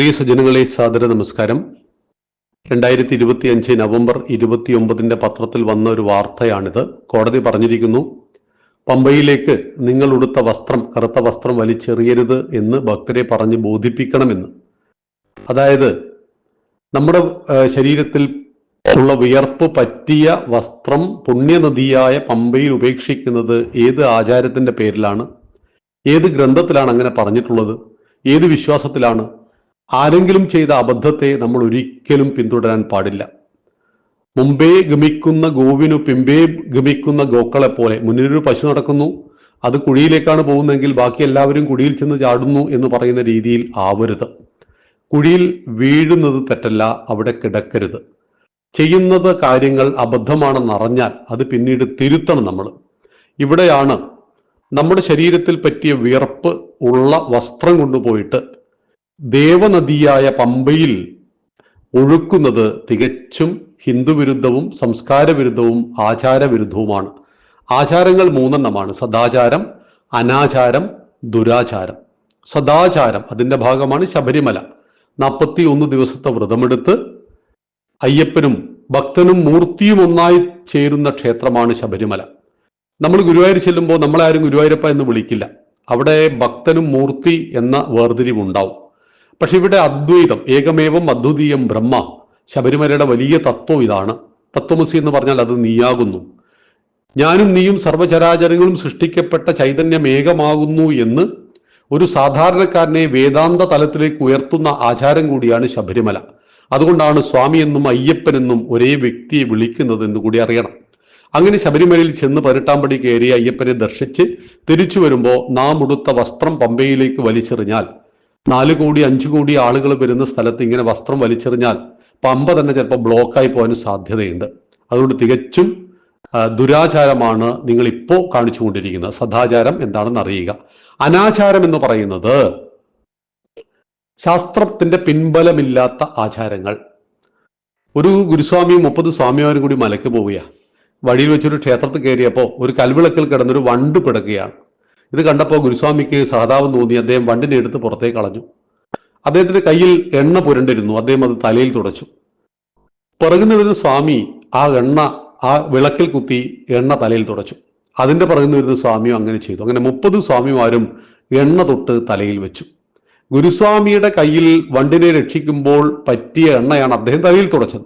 പ്രിയ സജ്ജനങ്ങളെ സാദര നമസ്കാരം. രണ്ടായിരത്തി ഇരുപത്തി അഞ്ച് നവംബർ ഇരുപത്തി ഒമ്പതിന്റെ പത്രത്തിൽ വന്ന ഒരു വാർത്തയാണിത്. കോടതി പറഞ്ഞിരിക്കുന്നു പമ്പയിലേക്ക് നിങ്ങൾ ഉടുത്ത വസ്ത്രം കറുത്ത വസ്ത്രം വലിച്ചെറിയരുത് എന്ന് ഭക്തരെ പറഞ്ഞ് ബോധിപ്പിക്കണമെന്ന്. അതായത് നമ്മുടെ ശരീരത്തിൽ ഉള്ള വിയർപ്പ് പറ്റിയ വസ്ത്രം പുണ്യനദിയായ പമ്പയിൽ ഉപേക്ഷിക്കുന്നത് ഏത് ആചാരത്തിന്റെ പേരിലാണ്? ഏത് ഗ്രന്ഥത്തിലാണ് അങ്ങനെ പറഞ്ഞിട്ടുള്ളത്? ഏത് വിശ്വാസത്തിലാണ്? ആരെങ്കിലും ചെയ്ത അബദ്ധത്തെ നമ്മൾ ഒരിക്കലും പിന്തുടരാൻ പാടില്ല. മുമ്പേ ഗമിക്കുന്ന ഗോവിനു പിമ്പേ ഗമിക്കുന്ന ഗോക്കളെ പോലെ മുന്നിലൊരു പശു നടക്കുന്നു. അത് കുഴിയിലേക്കാണ് പോകുന്നതെങ്കിൽ ബാക്കി എല്ലാവരും കുഴിയിൽ ചെന്ന് ചാടുന്നു എന്ന് പറയുന്ന രീതിയിൽ ആവരുത്. കുഴിയിൽ വീഴുന്നത് തെറ്റല്ല അവിടെ കിടക്കരുത്. ചെയ്യുന്നത് കാര്യങ്ങൾ അബദ്ധമാണെന്ന് അറിഞ്ഞാൽ അത് പിന്നീട് തിരുത്തണം നമ്മൾ. ഇവിടെയാണ് നമ്മുടെ ശരീരത്തിൽ പറ്റിയ വിയർപ്പ് ഉള്ള വസ്ത്രം കൊണ്ടുപോയിട്ട് ദേവനദിയായ പമ്പയിൽ ഒഴുക്കുന്നത് തികച്ചും ഹിന്ദുവിരുദ്ധവും സംസ്കാരവിരുദ്ധവും ആചാരവിരുദ്ധവുമാണ്. ആചാരങ്ങൾ മൂന്നെണ്ണമാണ്. സദാചാരം അനാചാരം ദുരാചാരം. സദാചാരം അതിന്റെ ഭാഗമാണ് ശബരിമല. നാൽപ്പത്തി ഒന്ന് ദിവസത്തെ വ്രതമെടുത്ത് അയ്യപ്പനും ഭക്തനും മൂർത്തിയും ഒന്നായി ചേരുന്ന ക്ഷേത്രമാണ് ശബരിമല. നമ്മൾ ഗുരുവായൂർ ചെല്ലുമ്പോൾ നമ്മളാരും ഗുരുവായൂരപ്പ എന്ന് വിളിക്കില്ല. അവിടെ ഭക്തനും മൂർത്തി എന്ന വേർതിരിവുണ്ടാവും. പക്ഷെ ഇവിടെ അദ്വൈതം ഏകമേവം അദ്വിതീയം ബ്രഹ്മ. ശബരിമലയുടെ വലിയ തത്വം ഇതാണ്. തത്വമസി എന്ന് പറഞ്ഞാൽ അത് നീയാകുന്നു. ഞാനും നീയും സർവചരാചരങ്ങളും സൃഷ്ടിക്കപ്പെട്ട ചൈതന്യം ഏകമാകുന്നു എന്ന് ഒരു സാധാരണക്കാരനെ വേദാന്ത തലത്തിലേക്ക് ഉയർത്തുന്ന ആചാരം കൂടിയാണ് ശബരിമല. അതുകൊണ്ടാണ് സ്വാമി എന്നും അയ്യപ്പൻ എന്നും ഒരേ വ്യക്തിയെ വിളിക്കുന്നത് എന്ന് കൂടി അറിയണം. അങ്ങനെ ശബരിമലയിൽ ചെന്ന് പതിനെട്ടാം കയറി അയ്യപ്പനെ ദർശിച്ച് തിരിച്ചു വരുമ്പോൾ നാം ഉടുത്ത വസ്ത്രം പമ്പയിലേക്ക് വലിച്ചെറിഞ്ഞാൽ നാല് കോടി അഞ്ചു കോടി ആളുകൾ വരുന്ന സ്ഥലത്ത് ഇങ്ങനെ വസ്ത്രം വലിച്ചെറിഞ്ഞാൽ പമ്പ തന്നെ ചിലപ്പോൾ ബ്ലോക്കായി പോകാനും സാധ്യതയുണ്ട്. അതുകൊണ്ട് തികച്ചും ദുരാചാരമാണ് നിങ്ങൾ ഇപ്പോൾ കാണിച്ചുകൊണ്ടിരിക്കുന്നത്. സദാചാരം എന്താണെന്ന് അറിയുക. അനാചാരം എന്ന് പറയുന്നത് ശാസ്ത്രത്തിന്റെ പിൻബലമില്ലാത്ത ആചാരങ്ങൾ. ഒരു ഗുരുസ്വാമിയും മുപ്പത് സ്വാമിമാരും കൂടി മലക്ക് പോവുക വഴിയിൽ വെച്ചൊരു ക്ഷേത്രത്തിൽ കയറിയപ്പോൾ ഒരു കൽവിളക്കിൽ കിടന്നൊരു വണ്ട് പിടക്കുകയാണ്. ഇത് കണ്ടപ്പോൾ ഗുരുസ്വാമിക്ക് സഹതാപം തോന്നി. അദ്ദേഹം വണ്ടിനെ എടുത്ത് പുറത്തേക്ക് കളഞ്ഞു. അദ്ദേഹത്തിന്റെ കയ്യിൽ എണ്ണ പുരണ്ടിരുന്നു. അദ്ദേഹം അത് തലയിൽ തുടച്ചു. പിറകുന്ന വരുന്ന സ്വാമി ആ എണ്ണ ആ വിളക്കിൽ കുത്തി എണ്ണ തലയിൽ തുടച്ചു. അതിന്റെ പിറകുന്ന വരുന്ന സ്വാമിയും അങ്ങനെ ചെയ്തു. അങ്ങനെ മുപ്പത് സ്വാമിമാരും എണ്ണ തൊട്ട് തലയിൽ വെച്ചു. ഗുരുസ്വാമിയുടെ കയ്യിൽ വണ്ടിനെ രക്ഷിക്കുമ്പോൾ പറ്റിയ എണ്ണയാണ് അദ്ദേഹം തലയിൽ തുടച്ചത്.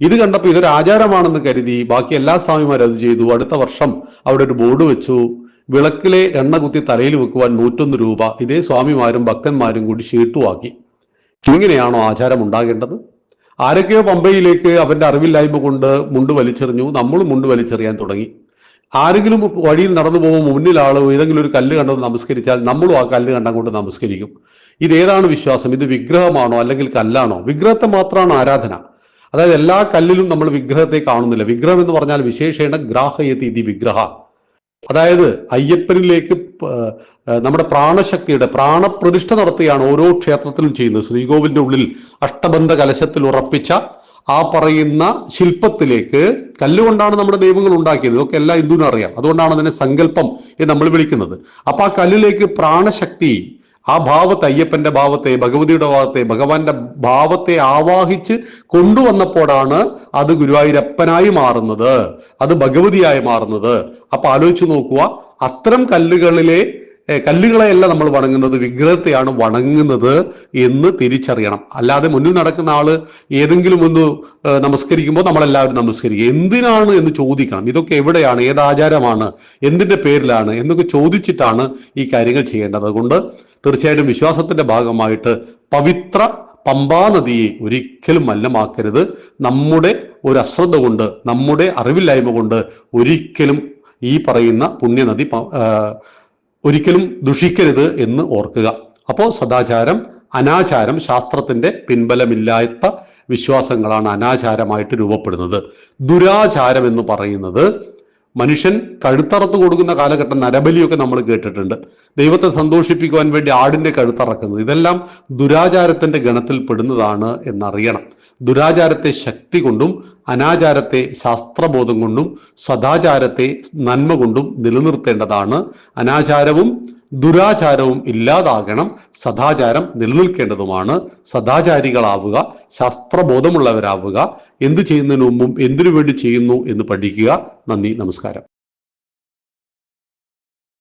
ഇത് കണ്ടപ്പോൾ ഇതൊരു ആചാരമാണെന്ന് കരുതി ബാക്കി എല്ലാ സ്വാമിമാരും അത് ചെയ്തു. അടുത്ത വർഷം അവിടെ ഒരു ബോർഡ് വെച്ചു. വിളക്കിലെ എണ്ണ കുത്തി തലയിൽ വെക്കുവാൻ നൂറ്റൊന്ന് രൂപ ഇതേ സ്വാമിമാരും ഭക്തന്മാരും കൂടി ഷീട്ടുവാക്കി ഇങ്ങനെയാണോ ആചാരം ഉണ്ടാകേണ്ടത്? ആരൊക്കെയോ പമ്പയിലേക്ക് അവന്റെ അറിവില്ലായ്മ കൊണ്ട് മുണ്ട് വലിച്ചെറിഞ്ഞു. നമ്മളും മുണ്ട് വലിച്ചെറിയാൻ തുടങ്ങി. ആരെങ്കിലും വഴിയിൽ നടന്നു പോകുമ്പോൾ മുന്നിൽ ആളോ ഏതെങ്കിലും ഒരു കല്ല് കണ്ടത് നമസ്കരിച്ചാൽ നമ്മളും ആ കല്ല് കണ്ടം കൊണ്ട് നമസ്കരിക്കും. ഇതേതാണ് വിശ്വാസം? ഇത് വിഗ്രഹമാണോ അല്ലെങ്കിൽ കല്ലാണോ? വിഗ്രഹത്തെ മാത്രമാണ് ആരാധന. അതായത് എല്ലാ കല്ലിലും നമ്മൾ വിഗ്രഹത്തെ കാണുന്നില്ല. വിഗ്രഹം എന്ന് പറഞ്ഞാൽ വിശേഷേണ ഗ്രാഹയതി വിഗ്രഹ. അതായത് അയ്യപ്പനിലേക്ക് നമ്മുടെ പ്രാണശക്തിയുടെ പ്രാണപ്രതിഷ്ഠ നടത്തുകയാണ് ഓരോ ക്ഷേത്രത്തിലും ചെയ്യുന്നത്. ശ്രീകോവിലിന്റെ ഉള്ളിൽ അഷ്ടബന്ധ കലശത്തിൽ ഉറപ്പിച്ച ആ പറയുന്ന ശില്പത്തിലേക്ക് കല്ലുകൊണ്ടാണ് നമ്മുടെ ദൈവങ്ങൾ ഉണ്ടാക്കിയത്. ഇതൊക്കെ എല്ലാ ഹിന്ദുവിനും അറിയാം. അതുകൊണ്ടാണ് അതിനെ സങ്കല്പം എന്ന് നമ്മൾ വിളിക്കുന്നത്. അപ്പൊ ആ കല്ലിലേക്ക് പ്രാണശക്തി ആ ഭാവത്തെ അയ്യപ്പന്റെ ഭാവത്തെ ഭഗവതിയുടെ ഭാവത്തെ ഭഗവാന്റെ ഭാവത്തെ ആവാഹിച്ച് കൊണ്ടുവന്നപ്പോഴാണ് അത് ഗുരുവായൂരപ്പനായി മാറുന്നത്. അത് ഭഗവതിയായി മാറുന്നത്. അപ്പൊ ആലോചിച്ച് നോക്കുക. അത്തരം കല്ലുകളിലെ കല്ലുകളെ കല്ലുകളെയല്ല നമ്മൾ വണങ്ങുന്നത്. വിഗ്രഹത്തെയാണ് വണങ്ങുന്നത് എന്ന് തിരിച്ചറിയണം. അല്ലാതെ മുന്നിൽ നടക്കുന്ന ആൾ ഏതെങ്കിലും ഒന്ന് നമസ്കരിക്കുമ്പോൾ നമ്മളെല്ലാവരും നമസ്കരിക്കുക എന്തിനാണ് എന്ന് ചോദിക്കണം. ഇതൊക്കെ എവിടെയാണ്? ഏത് ആചാരമാണ്? എന്തിന്റെ പേരിലാണ്? എന്നൊക്കെ ചോദിച്ചിട്ടാണ് ഈ കാര്യങ്ങൾ ചെയ്യേണ്ടത്. അതുകൊണ്ട് തീർച്ചയായിട്ടും വിശ്വാസത്തിന്റെ ഭാഗമായിട്ട് പവിത്ര പമ്പാ നദിയെ ഒരിക്കലും മല്ലമാക്കരുത് നമ്മുടെ ഒരു അശ്രദ്ധ കൊണ്ട് നമ്മുടെ അറിവില്ലായ്മ കൊണ്ട് ഒരിക്കലും ഈ പറയുന്ന പുണ്യനദി ഒരിക്കലും ദുഷിക്കരുത് എന്ന് ഓർക്കുക. അപ്പോൾ സദാചാരം അനാചാരം ശാസ്ത്രത്തിന്റെ പിൻബലമില്ലാത്ത വിശ്വാസങ്ങളാണ് അനാചാരമായിട്ട് രൂപപ്പെടുന്നത്. ദുരാചാരം എന്ന് പറയുന്നത് മനുഷ്യൻ കഴുത്തറത്ത് കൊടുക്കുന്ന കാലഘട്ടം നരബലിയൊക്കെ നമ്മൾ കേട്ടിട്ടുണ്ട്. ദൈവത്തെ സന്തോഷിപ്പിക്കുവാൻ വേണ്ടി ആടിന്റെ കഴുത്തറക്കുന്നത്. ഇതെല്ലാം ദുരാചാരത്തിന്റെ ഗണത്തിൽ പെടുന്നതാണ് എന്നറിയണം. ദുരാചാരത്തെ ശക്തി കൊണ്ടും അനാചാരത്തെ ശാസ്ത്രബോധം കൊണ്ടും സദാചാരത്തെ നന്മ കൊണ്ടും നിലനിർത്തേണ്ടതാണ്. അനാചാരവും ദുരാചാരവും ഇല്ലാതാകണം സദാചാരം നിലനിൽക്കേണ്ടതുമാണ്. സദാചാരികളാവുക ശാസ്ത്രബോധമുള്ളവരാവുക എന്ത് ചെയ്യുന്നതിന് മുമ്പും എന്തിനു വേണ്ടി ചെയ്യുന്നു എന്ന് പഠിക്കുക. നന്ദി നമസ്കാരം.